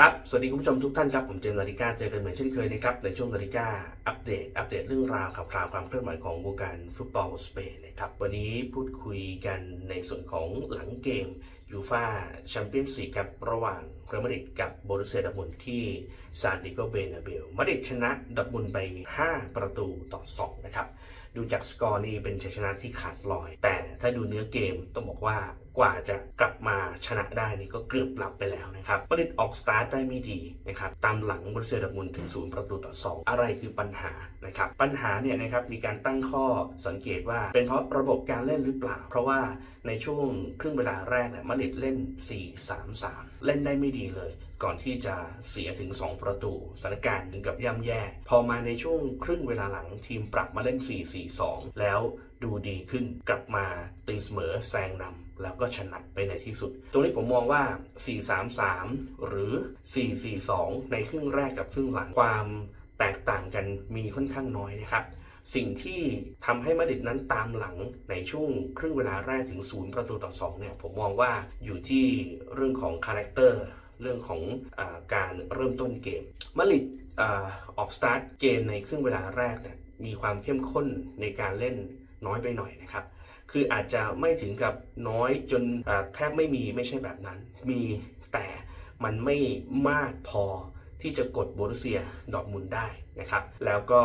ครับ สวัสดีคุณผู้ชมทุกท่านครับ ผมเจมส์ลาดิก้าเจอกันเหมือนเช่นเคยนะครับ ในช่วงลาดิก้าอัปเดต อัปเดตเรื่องราวข่าวคราวความเคลื่อนไหวของวงการฟุตบอลสเปนนะครับ วันนี้พูดคุยกันในส่วนของหลังเกมยูฟาแชมเปี้ยนส์ลีกครับระหว่างเรอัลมาดริดกับโบรุเซียดอร์มุนที่ซานดิโกเบนาเบลมาดริดชนะดอร์มุนไป 5 ประตูต่อ 2 นะครับ ดูจากสกอร์นี่เป็นชัยชนะที่ขาดลอย แต่ถ้าดูเนื้อเกมต้องบอกว่า กว่าจะกลับมาชนะได้นี่ก็เกือบหลับไปแล้วนะครับมาดริดออกสตาร์ทได้ไม่ดีนะครับตามหลังบริเซดอร์ทมุนถึงศูนย์ประตูต่อ 2 อะไรคือปัญหานะครับปัญหาเนี่ยนะครับมีการตั้งข้อสังเกตว่าเป็นเพราะระบบการเล่นหรือเปล่า เพราะว่าในช่วงครึ่งเวลาแรกเนี่ยมาดริดเล่น 4-3-3 เล่นได้ไม่ดีเลยก่อนที่จะเสียถึง 2 ประตูสถานการณ์ถึงกับย่ำแย่ พอมาในช่วงครึ่งเวลาหลังทีมปรับมาเล่น 4-4-2 แล้วดูดีขึ้นกลับมาตีเสมอแซงนำแล้วก็ชนะไปในที่สุด ตรงนี้ผมมองว่า 4-3-3 หรือ 4-4-2 ในครึ่งแรกกับครึ่งหลังความแตกต่างกันมีค่อนข้างน้อยนะครับสิ่งที่ทำให้มาดริดนั้นตามหลังในช่วงครึ่งเวลาแรกถึงศูนย์ประตูต่อ2เนี่ยผมมองว่าอยู่ที่เรื่องของคาแรคเตอร์ เรื่องของอการเริ่มต้นเกมมาดริดอออกสตาร์ทเกมในครึ่งเวลาแรกเนี่ยมีความเข้มข้นในการเล่นน้อยไปหน่อยนะครับ คืออาจจะไม่ถึงกับน้อยจนแทบไม่มีไม่ใช่แบบนั้น มีแต่มันไม่มากพอที่จะกดโบรุเซียดอร์ทมุนได้นะครับ แล้วก็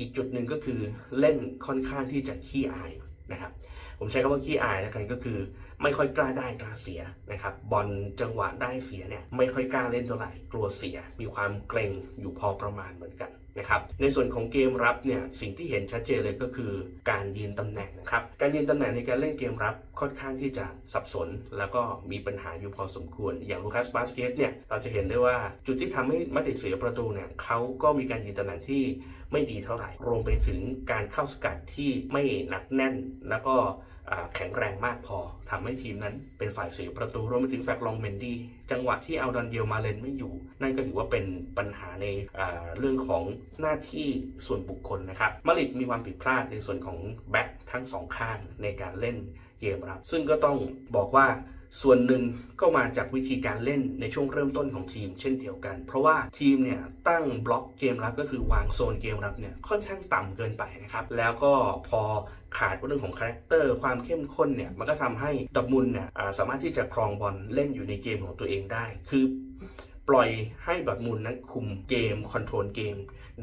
อีกจุดหนึ่งก็คือเล่นค่อนข้างที่จะขี้อายนะครับ ผมใช้คำว่าขี้อายแล้วกันก็คือ ไม่ค่อยกล้าได้กล้าเสียนะครับบอลจังหวะได้เสียเนี่ยไม่ค่อยกล้าเล่นเท่าไหร่กลัวเสีย มีความเกรงอยู่พอประมาณเหมือนกัน นะครับในส่วนของเกมรับเนี่ยสิ่งที่เห็นชัดเจนเลยก็คือ การยืนตำแหน่งนะครับการยืนตำแหน่งในการเล่นเกมรับค่อนข้างที่จะสับสน แล้วก็มีปัญหาอยู่พอสมควร อย่างลูคัสบาสเกตเนี่ยเราจะเห็นได้ว่าจุดที่ทำให้มาดริดเสียประตูเนี่ยเขาก็มีการยืนตำแหน่งที่ไม่ดีเท่าไหร่รวมไปถึงการเข้าสกัดที่ไม่หนักแน่น แล้วก็ แข็งแรงมากพอทำให้ทีมนั้นเป็นฝ่ายเสียประตูรวมไปถึงแฟกลองเมนดี้จังหวะที่เอาดอนเดียวมาเลนไม่อยู่ นั่นก็ถือว่าเป็นปัญหาในเรื่องของหน้าที่ส่วนบุคคลนะครับมาริดมีความผิดพลาดในส่วนของแบ็คทั้งสองข้างในการเล่นเกมรับ ซึ่งก็ต้องบอกว่า ส่วนหนึ่งก็มาจากวิธีการเล่นในช่วงเริ่มต้นของทีม เช่นเดียวกัน เพราะว่าทีมเนี่ยตั้งบล็อกเกมรับก็คือวางโซนเกมรับเนี่ยค่อนข้างต่ำเกินไปนะครับ แล้วก็พอขาดเรื่องของคาแรคเตอร์ความเข้มข้นเนี่ยมันก็ทำให้ดอร์ทมุนด์เนี่ยสามารถที่จะครองบอลเล่นอยู่ในเกมของตัวเองได้ คือปล่อยให้ดอร์ทมุนด์นั้นคุมเกมคอนโทรลเกม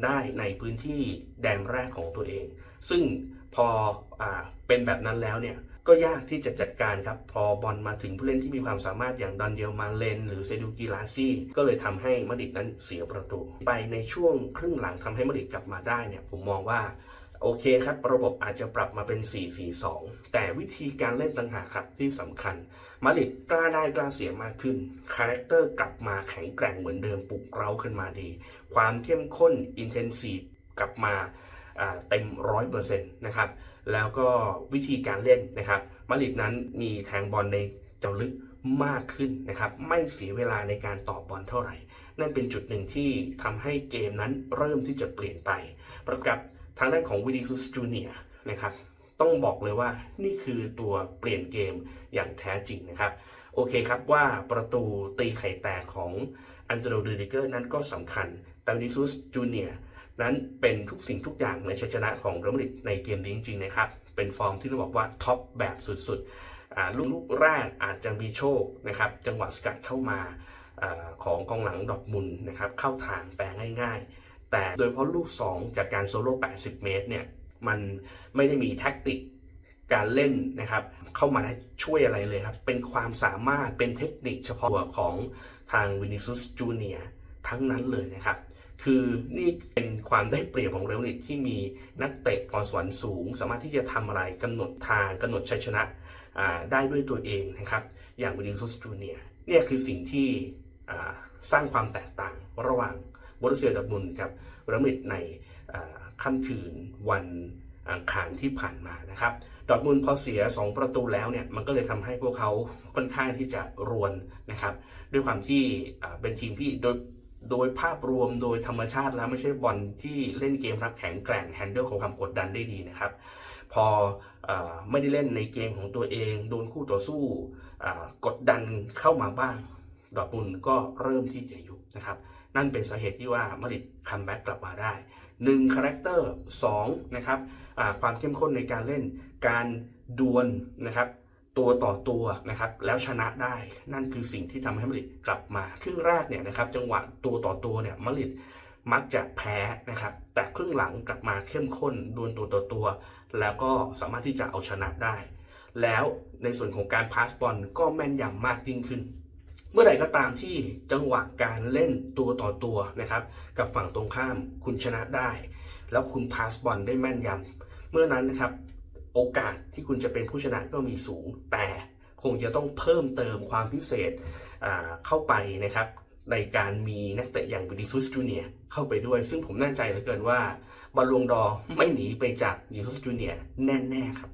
ได้ในพื้นที่แดนแรกของตัวเอง ซึ่งพออเป็นแบบนั้นแล้วเนี่ย ก็ยากที่จะจัดการครับ พอบอลมาถึงผู้เล่นที่มีความสามารถอย่างดอนเดียลมาเลน หรือเซดูกิลาซี่ ก็เลยทำให้มาดริดนั้นเสียประตู ไปในช่วงครึ่งหลังทำให้มาดริดกลับมาได้เนี่ยผมมองว่าโอเคครับ ระบบอาจจะปรับมาเป็น 4-4-2 แต่วิธีการเล่นต่างหากครับที่สำคัญ มาดริดกล้าได้กล้าเสียมากขึ้น คาแรคเตอร์กลับมาแข็งแกร่งเหมือนเดิมปลุกเร้าขึ้นมาดี ความเข้มข้น อินเทนซีฟกลับมาเต็มร้อยเปอร์เซ็นต์นะครับ แล้วก็วิธีการเล่นนะครับมาดริดนั้นมีแทงบอลในเจ้าลึกมากขึ้นนะครับ ไม่เสียเวลาในการต่อบอลเท่าไหร่ นั่นเป็นจุดหนึ่งที่ทำให้เกมนั้นเริ่มที่จะเปลี่ยนไป ประกับทางด้านของวินิซุสจูเนียนะครับ ต้องบอกเลยว่านี่คือตัวเปลี่ยนเกมอย่างแท้จริงนะครับ โอเคครับว่าประตูตีไข่แตกของอันโตโนดูดิเกอร์นั้นก็สำคัญ แต่วินิซุสจูเนีย นั้นเป็นทุกสิ่งทุกอย่างในชัยชนะของเรอัลมาดริดในเกมนี้จริงๆนะครับ เป็นฟอร์มที่ต้องบอกว่าท็อปแบบสุดๆลูกแรกอาจจะมีโชคนะครับ จังหวะสกัดเข้ามาอของกองหลังดอกมุนนะครับ เข้าทางแปลง่ายๆ แต่โดยเฉพาะลูก 2 จากการโซโล่ 80 เมตรเนี่ย มันไม่ได้มีแท็กติกการเล่นนะครับ เข้ามาได้ช่วยอะไรเลยครับ เป็นความสามารถเป็นเทคนิคเฉพาะตัวของทางวินิซุสจูเนียทั้งนั้นเลยนะครับ คือนี่เป็นความได้เปรียบของเรอัลมาดริดที่มีนักเตะพรสวรรค์สูง สามารถที่จะทำอะไรกำหนดทางกำหนดชัยชนะได้ด้วยตัวเองนะครับ อย่างวินิซุสจูเนียเนี่ยคือสิ่งที่สร้างความแตกต่างระหว่างบรุสเซียดอร์ทมุนกับเรอัลมาดริดในค่ำคืนวันอังคารที่ผ่านมานะครับ ดอทมุนพอเสีย 2 ประตูแล้วเนี่ย มันก็เลยทำให้พวกเขาค่อนข้างที่จะรวนนะครับ ด้วยความที่เป็นทีมที่โดย โดยภาพรวมโดยธรรมชาติแล้วไม่ใช่บอลที่เล่นเกมรับแข็งแกร่งแฮนเดิลของความกดดันได้ดีนะครับ พออไม่ได้เล่นในเกมของตัวเอง โดนคู่ต่อสู้กดดันเข้ามาบ้าง ดอร์ทมุนก็เริ่มที่จะยุบนะครับนั่นเป็นสาเหตุที่ว่ามาริดคัมแบ็กกลับมาได้1คาแรคเตอร์2นะครับความเข้มข้นในการเล่นการดวลนะครับ ตัวต่อตัวนะครับแล้วชนะได้นั่นคือสิ่งที่ทำให้มาริดกลับมาครึ่งแรกเนี่ยนะครับจังหวะตัวต่อตัวเนี่ยมาริดมักจะแพ้นะครับแต่ครึ่งหลังกลับมาเข้มข้นดวลตัวต่อตัว แล้วก็สามารถที่จะเอาชนะได้ แล้วในส่วนของการพาสบอลก็แม่นยำมากยิ่งขึ้น เมื่อใดก็ตามที่จังหวะการเล่นตัวต่อตัวนะครับกับฝั่งตรงข้ามคุณชนะได้ แล้วคุณพาสบอลได้แม่นยำเมื่อนั้นนะครับ โอกาสที่คุณจะเป็นผู้ชนะก็มีสูง แต่คงจะต้องเพิ่มเติมความพิเศษเข้าไปนะครับในการมีนักเตะอย่างวินิซุสจูเนียเข้าไปด้วย ซึ่งผมแน่ใจเหลือเกินว่าบอลลวงดอไม่หนีไปจากวินิซุสจูเนียแน่ ๆ ครับ